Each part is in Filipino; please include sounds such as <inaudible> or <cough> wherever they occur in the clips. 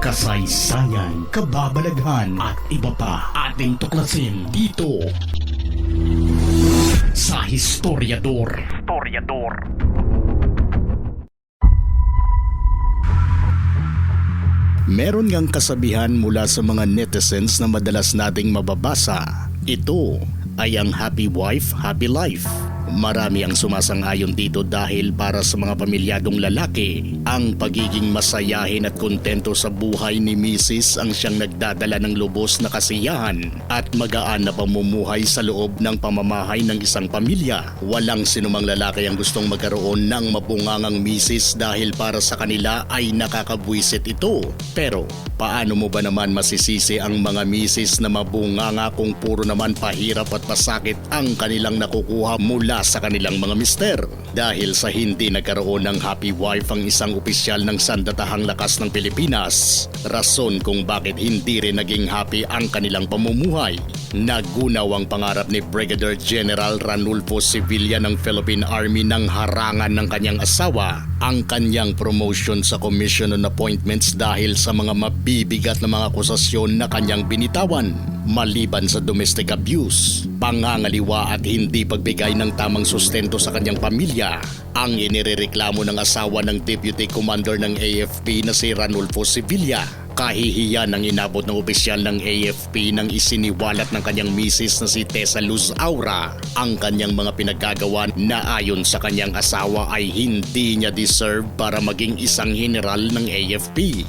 kasaysayan, kababalaghan at iba pa ating tuklasin dito sa Historiador. Historiador. Meron ngang kasabihan mula sa mga netizens na madalas nating mababasa. Ito ay ang happy wife, happy life. Marami ang sumasang-ayon dito dahil para sa mga pamilyadong lalaki, ang pagiging masayahin at kontento sa buhay ni Mrs. ang siyang nagdadala ng lubos na kasiyahan at magaan na pamumuhay sa loob ng pamamahay ng isang pamilya. Walang sinumang lalaki ang gustong magkaroon ng mabungangang Mrs. dahil para sa kanila ay nakakabwisit ito. Pero paano mo ba naman masisisi ang mga Mrs. na mabunganga kung puro naman pahirap at pasakit ang kanilang nakukuha mula sa kanilang mga mister? Dahil sa hindi nagkaroon ng happy wife ang isang opisyal ng sandatahang lakas ng Pilipinas, rason kung bakit hindi rin naging happy ang kanilang pamumuhay. Nagunaw ang pangarap ni Brigadier General Ranulfo Sevilla ng Philippine Army ng harangan ng kanyang asawa ang kanyang promotion sa Commission on Appointments dahil sa mga mabibigat na mga akusasyon na kanyang binitawan maliban sa domestic abuse, pangangaliwa at hindi pagbigay ng tamang sustento sa kanyang pamilya. Ang inirereklamo ng asawa ng Deputy Commander ng AFP na si Ranulfo Sevilla kahihiyan ng inabot ng opisyal ng AFP nang isiniwalat ng kanyang misis na si Tessa Luz Aura ang kanyang mga pinagkagawa na ayon sa kanyang asawa ay hindi niya deserve para maging isang general ng AFP.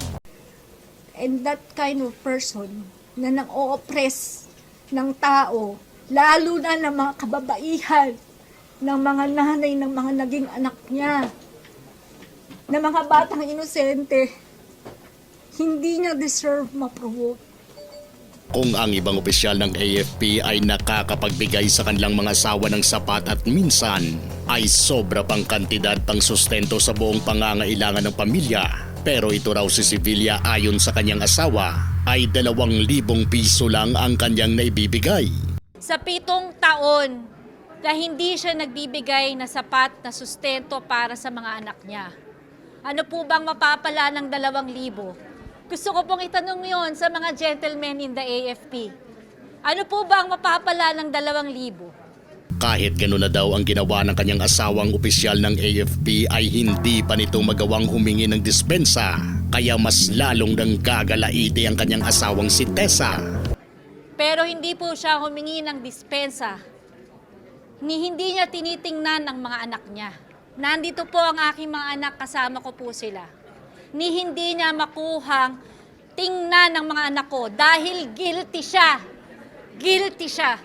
and that kind of person na nang-o-oppress ng tao, lalo na ng mga kababaihan, ng mga nanay, ng mga naging anak niya, ng mga batang inosente, hindi niya deserve ma-provoke. Kung ang ibang opisyal ng AFP ay nakakapagbigay sa kanilang mga asawa ng sapat at minsan ay sobra pang kantidad pang sustento sa buong pangangailangan ng pamilya. Pero ito raw si Sevilla ayon sa kanyang asawa ay dalawang libong piso lang ang kanyang naibibigay. sa pitong taon na hindi siya nagbibigay na sapat na sustento para sa mga anak niya. Ano po bang mapapala ng dalawang libo? Gusto ko pong itanong yon sa mga gentlemen in the AFP. Ano po bang mapapala ng dalawang libo? Kahit gano'n na daw ang ginawa ng kanyang asawang opisyal ng AFP ay hindi pa nito magawang humingi ng dispensa kaya mas lalong nang gagalaiti ang kanyang asawang si Tessa. Pero hindi po siya humingi ng dispensa. Ni hindi niya tinitingnan ang mga anak niya. Nandito po ang aking mga anak, kasama ko po sila. Ni hindi niya makuhang tingnan ng mga anak ko dahil guilty siya. Guilty siya.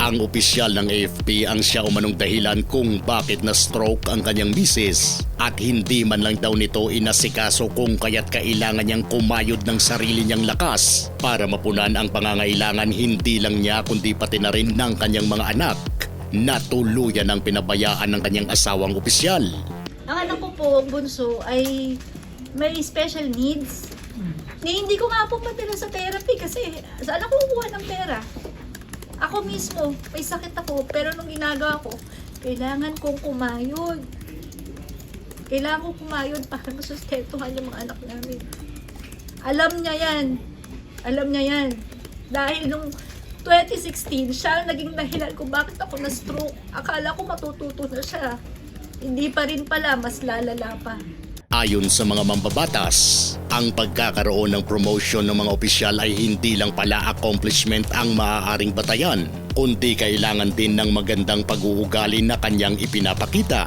Ang opisyal ng AFP ang siya umanong dahilan kung bakit na stroke ang kanyang misis at hindi man lang daw nito inasikaso kung kaya't kailangan niyang kumayod ng sarili niyang lakas para mapunan ang pangangailangan hindi lang niya kundi pati na rin ng kanyang mga anak na tuluyan ang pinabayaan ng kanyang asawang opisyal. Ang anak ko po, ang bunso, ay may special needs. Ni hindi ko nga po patira sa therapy kasi saan ako kukuha ng pera? Ako mismo, may sakit ako, pero nung ginagawa ko, kailangan kong kumayod. Kailangan kong kumayod para <laughs> masustentuhan yung mga anak namin. Alam niya yan. Alam niya yan. Dahil nung 2016, siya ang naging dahilan kung bakit ako na-stroke. Akala ko matututo na siya. Hindi pa rin pala, mas lalala pa. Ayon sa mga mambabatas, ang pagkakaroon ng promotion ng mga opisyal ay hindi lang pala accomplishment ang maaaring batayan, kundi kailangan din ng magandang pag-uugali na kanyang ipinapakita.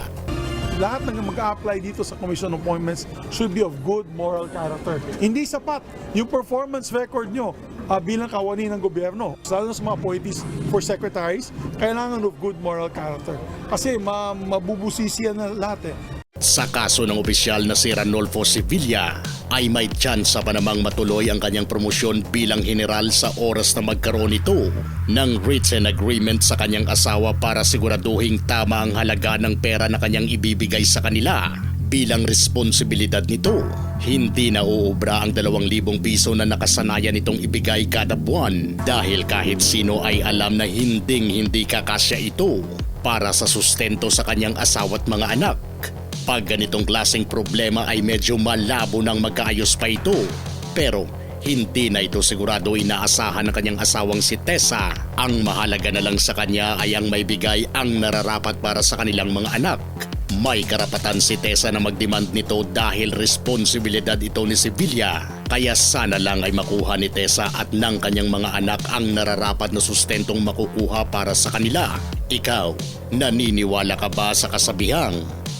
lahat ng mag-a-apply dito sa Commission on Appointments should be of good moral character. Hindi sapat yung performance record nyo ah, bilang kawani ng gobyerno. Lalo sa mga appointees for secretaries, kailangan of good moral character. Kasi ma mabubusisi yan na lahat eh. Sa kaso ng opisyal na si Ranolfo Sevilla ay may tsansa pa namang matuloy ang kanyang promosyon bilang general sa oras na magkaroon ito ng written agreement sa kanyang asawa para siguraduhing tama ang halaga ng pera na kanyang ibibigay sa kanila bilang responsibilidad nito. Hindi na uubra ang 2,000 piso na nakasanayan nitong ibigay kada buwan dahil kahit sino ay alam na hinding hindi kakasya ito para sa sustento sa kanyang asawa at mga anak. Pag ganitong klaseng problema ay medyo malabo nang magkaayos pa ito Pero hindi na ito sigurado inaasahan ng kanyang asawang si Tessa. Ang mahalaga na lang sa kanya ay ang may bigay ang nararapat para sa kanilang mga anak. May karapatan si Tessa na magdemand nito dahil responsibilidad ito ni Sevilla. Kaya sana lang ay makuha ni Tessa at ng kanyang mga anak ang nararapat na sustentong makukuha para sa kanila. Ikaw, naniniwala ka ba sa kasabihang